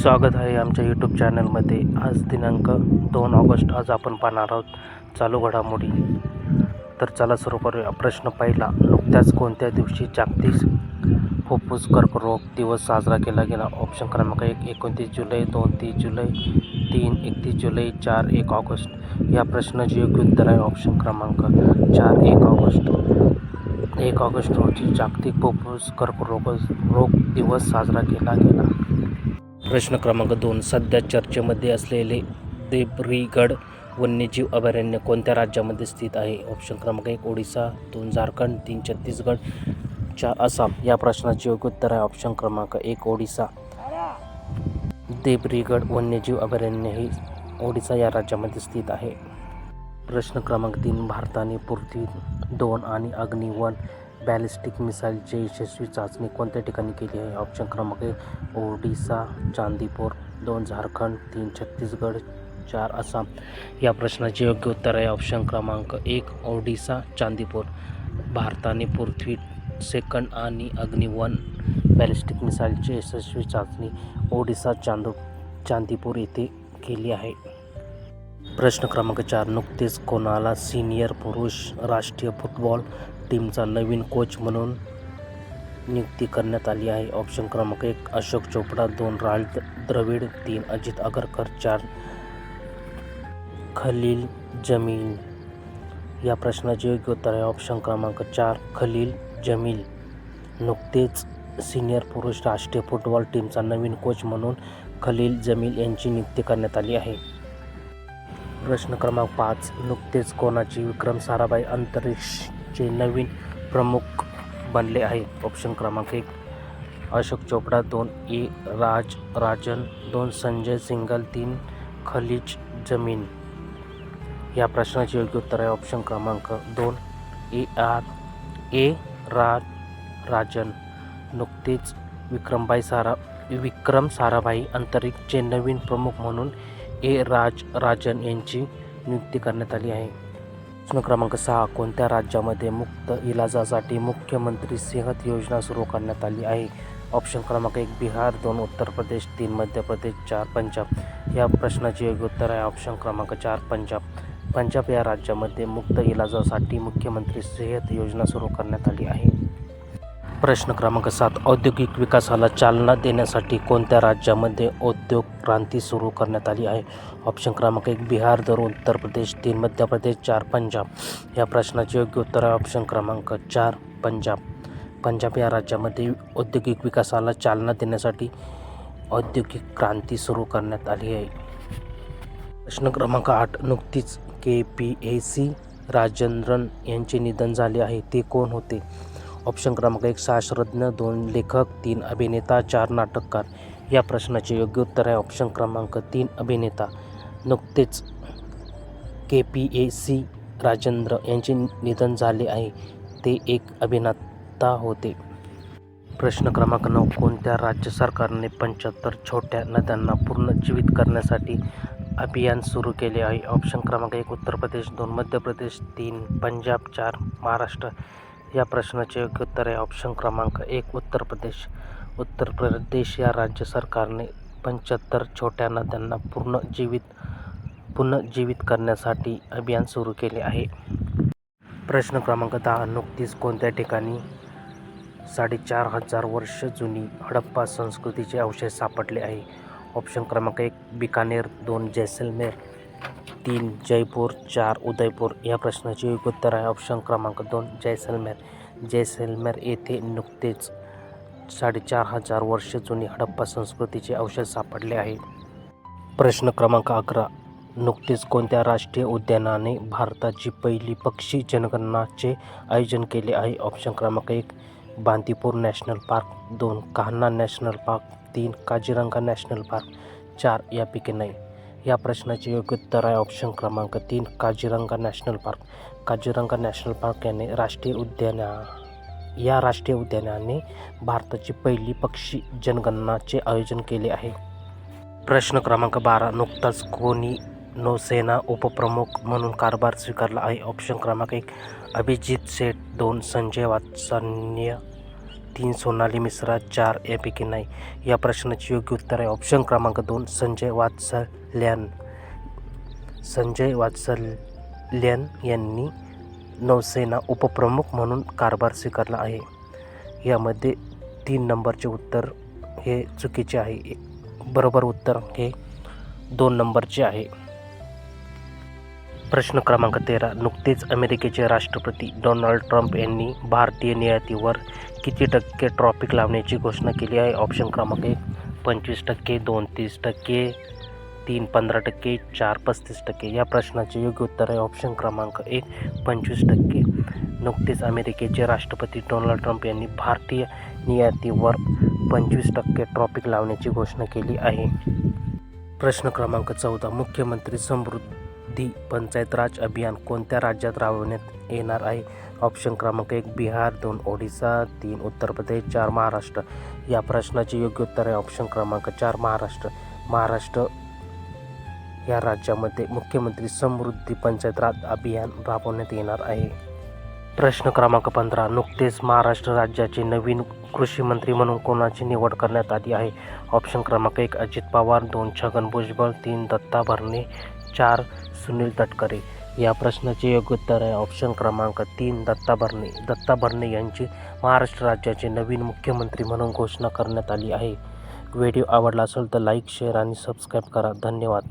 स्वागत आहे आमच्या यूट्यूब चॅनलमध्ये आज दिनांक दोन ऑगस्ट. आज आपण पाहणार आहोत चालू घडामोडी. तर चला सुरू करूया. प्रश्न पहिला नुकत्याच कोणत्या दिवशी जागतिक फुफ्फुस कर्करोग दिवस साजरा केला गेला? ऑप्शन क्रमांक एक एकोणतीस जुलै दोन तीस जुलै तीन एकतीस जुलै चार एक ऑगस्ट. या प्रश्नाचे योग्य उत्तर आहे ऑप्शन क्रमांक चार एक ऑगस्ट. एक ऑगस्ट रोजी जागतिक फुफ्फुस कर्करोग रोग दिवस साजरा केला गेला. प्रश्न क्रमांक दोन सध्या चर्चेमध्ये असलेले देब्रीगड वन्यजीव अभयारण्य कोणत्या राज्यामध्ये स्थित आहे? ऑप्शन क्रमांक एक ओडिसा दोन झारखंड तीन छत्तीसगड चार आसाम. या प्रश्नाचे योग्य उत्तर आहे ऑप्शन क्रमांक एक ओडिसा. देब्रीगड वन्यजीव अभयारण्य हे ओडिसा या राज्यामध्ये स्थित आहे. प्रश्न क्रमांक तीन भारताने पृथ्वी दोन आणि अग्निवन बॅलिस्टिक मिसाईलची यशस्वी चाचणी कोणत्या ठिकाणी केली आहे? ऑप्शन क्रमांक एक ओडिसा चांदीपूर दोन झारखंड तीन छत्तीसगड चार आसाम. या प्रश्नाचे योग्य उत्तर आहे. ऑप्शन क्रमांक एक ओडिसा चांदीपूर. भारताने पृथ्वी सेकंड आणि अग्निवन बॅलिस्टिक मिसाईलची यशस्वी चाचणी ओडिसा चांदू चांदीपूर येथे केली आहे. प्रश्न क्रमांक चार नुकतेच कोणाला सिनियर पुरुष राष्ट्रीय फुटबॉल टीमचा नवीन कोच म्हणून नियुक्ती करण्यात आली आहे. ऑप्शन क्रमांक एक अशोक चोपडा दोन राहुल द्रविड तीन अजित आगरकर चार खलील जमील. या प्रश्नाचे योग्य उत्तर आहे. ऑप्शन क्रमांक चार खलील जमील. नुकतेच सिनियर पुरुष राष्ट्रीय फुटबॉल टीमचा नवीन कोच म्हणून खलील जमील यांची नियुक्ती करण्यात आली आहे. प्रश्न क्रमांक पाच नुकतेच कोणाची? विक्रम साराभाई अंतरिक्ष अंतरिक्षचे नवीन प्रमुख बनले आहे. ऑप्शन क्रमांक एक अशोक चोपडा दोन ए राज राजन दोन संजय सिंगल तीन खलीज जमीन. या प्रश्नाचे योग्य उत्तर आहे ऑप्शन क्रमांक दोन ए आर ए राज राजन. नुकतेच विक्रमबाई सारा विक्रम साराभाई अंतरिक्षचे नवीन प्रमुख म्हणून ए राज राजन यांची नियुक्ती करण्यात आली आहे. प्रश्न क्रमांक सहा. कोणत्या राज्यामध्ये मुक्त इलाजासाठी मुख्यमंत्री सेहत योजना सुरू करण्यात आली आहे? ऑप्शन क्रमांक एक बिहार दोन उत्तर प्रदेश तीन मध्य प्रदेश चार पंजाब. या प्रश्नाचे योग्य उत्तर आहे ऑप्शन क्रमांक चार पंजाब. पंजाब या राज्यामध्ये मुक्त इलाजासाठी मुख्यमंत्री सेहत योजना सुरू करण्यात आली आहे. प्रश्न क्रमांक सात औद्योगिक विकासाला चालना देण्यासाठी कोणत्या राज्यामध्ये उद्योग क्रांती सुरू करण्यात आली आहे? ऑप्शन क्रमांक एक बिहार दोन उत्तर प्रदेश तीन मध्य प्रदेश चार पंजाब. या प्रश्नाचे योग्य उत्तर आहे ऑप्शन क्रमांक चार पंजाब. पंजाब या राज्यामध्ये औद्योगिक विकासाला चालना देण्यासाठी औद्योगिक क्रांती सुरू करण्यात आली आहे. प्रश्न क्रमांक आठ नुकतीच K P A C Rajendran यांचे निधन झाले आहे. ते कोण होते? ऑप्शन क्रमांक एक शास्त्रज्ञ दोन लेखक तीन अभिनेता चार नाटककार. या प्रश्नाचे योग्य उत्तर आहे ऑप्शन क्रमांक तीन अभिनेता. नुकतेच K P A C Rajendra यांचे निधन झाले आहे. ते एक अभिनेता होते. प्रश्न क्रमांक नऊ कोणत्या राज्य सरकारने पंच्याहत्तर छोट्या नद्यांना पुनर्जीवित करण्यासाठी अभियान सुरू केले आहे? ऑप्शन क्रमांक एक उत्तर प्रदेश दोन मध्य प्रदेश तीन पंजाब चार महाराष्ट्र. या प्रश्नाचे योग्य उत्तर आहे. ऑप्शन क्रमांक एक उत्तर प्रदेश. उत्तर प्रदेश या राज्य सरकारने पंच्याहत्तर छोट्या नद्यांना पुनर्जीवित पुनर्जीवित करण्यासाठी अभियान सुरू केले आहे. प्रश्न क्रमांक दहा नुकतीच कोणत्या ठिकाणी साडेचार हजार वर्ष जुनी हडप्पा संस्कृतीचे अवशेष सापडले आहे? ऑप्शन क्रमांक एक बिकानेर दोन जैसलमेर. तीन जयपूर चार उदयपूर या प्रश्नाचे योग्य उत्तर आहे. ऑप्शन क्रमांक दोन जैसलमेर. जैसलमेर येथे नुकतेच साडेचार हजार वर्ष जुनी हडप्पा संस्कृतीचे अवशेष सापडले आहे. प्रश्न क्रमांक अकरा नुकतेच कोणत्या राष्ट्रीय उद्यानाने भारताची पहिली पक्षी जनगणनाचे आयोजन केले आहे? ऑप्शन क्रमांक एक बांदीपूर नॅशनल पार्क. दोन कान्हा नॅशनल पार्क. तीन काजीरंगा नॅशनल पार्क. चार यापैकी नाही. या प्रश्नाचे योग्य उत्तर आहे ऑप्शन क्रमांक तीन Kaziranga national park. Kaziranga national park याने राष्ट्रीय उद्याना या राष्ट्रीय उद्यानाने भारताची पहिली पक्षी जनगणनाचे आयोजन केले आहे. प्रश्न क्रमांक बारा नुकताच कोणी नौसेना उपप्रमुख म्हणून कारभार स्वीकारला आहे? ऑप्शन क्रमांक एक अभिजित सेठ दोन संजय वात्सन्य तीन सोनाली मिश्रा चार यापैकी नाही या प्रश्नाचे योग्य उत्तर आहे. ऑप्शन क्रमांक दोन संजय वात्सल्यान. संजय वात्सल्यान यांनी नौसेना उपप्रमुख म्हणून कारभार स्वीकारला आहे. यामध्ये तीन नंबरचे उत्तर हे चुकीचे आहे. बरोबर उत्तर हे दोन नंबरचे आहे. प्रश्न क्रमांक तेरा. नुकतेच अमेरिकेचे राष्ट्रपती डोनाल्ड ट्रम्प यांनी भारतीय निर्यातीवर किती टक्के ट्रॉफिक लावण्याची घोषणा केली आहे? ऑप्शन क्रमांक एक पंचवीस टक्के दोन तीस टक्के तीन पंधरा टक्के चार पस्तीस टक्के. या प्रश्नाचे योग्य उत्तर आहे ऑप्शन क्रमांक एक पंचवीस टक्के. नुकतेच अमेरिकेचे राष्ट्रपती डोनाल्ड ट्रम्प यांनी भारतीय निर्यातीवर पंचवीस टक्के ट्रॉफिक लावण्याची घोषणा केली आहे. प्रश्न क्रमांक चौदा मुख्यमंत्री समृद्ध पंचायत राज अभियान कोणत्या राज्यात राबवण्यात येणार आहे? ऑप्शन क्रमांक एक बिहार दोन ओडिसा तीन उत्तर प्रदेश चार महाराष्ट्र. या प्रश्नाचे योग्य उत्तर आहे ऑप्शन क्रमांक चार महाराष्ट्र. महाराष्ट्र या राज्यामध्ये मुख्यमंत्री समृद्धी पंचायत राज अभियान राबवण्यात येणार आहे. प्रश्न क्रमांक पंधरा नुकतेच महाराष्ट्र राज्याचे नवीन कृषी मंत्री म्हणून कोणाची निवड करण्यात आली आहे? ऑप्शन क्रमांक एक अजित पवार दोन छगन भुजबळ तीन दत्ता भरणे चार सुनील तटकरे. या प्रश्नाचे योग्य उत्तर आहे ऑप्शन क्रमांक तीन दत्ता भरणे. दत्ता भरणे यांची महाराष्ट्र राज्याचे नवीन मुख्यमंत्री म्हणून घोषणा करण्यात आली आहे. व्हिडिओ आवडला असेल तर लाईक शेअर आणि सबस्क्राईब करा. धन्यवाद.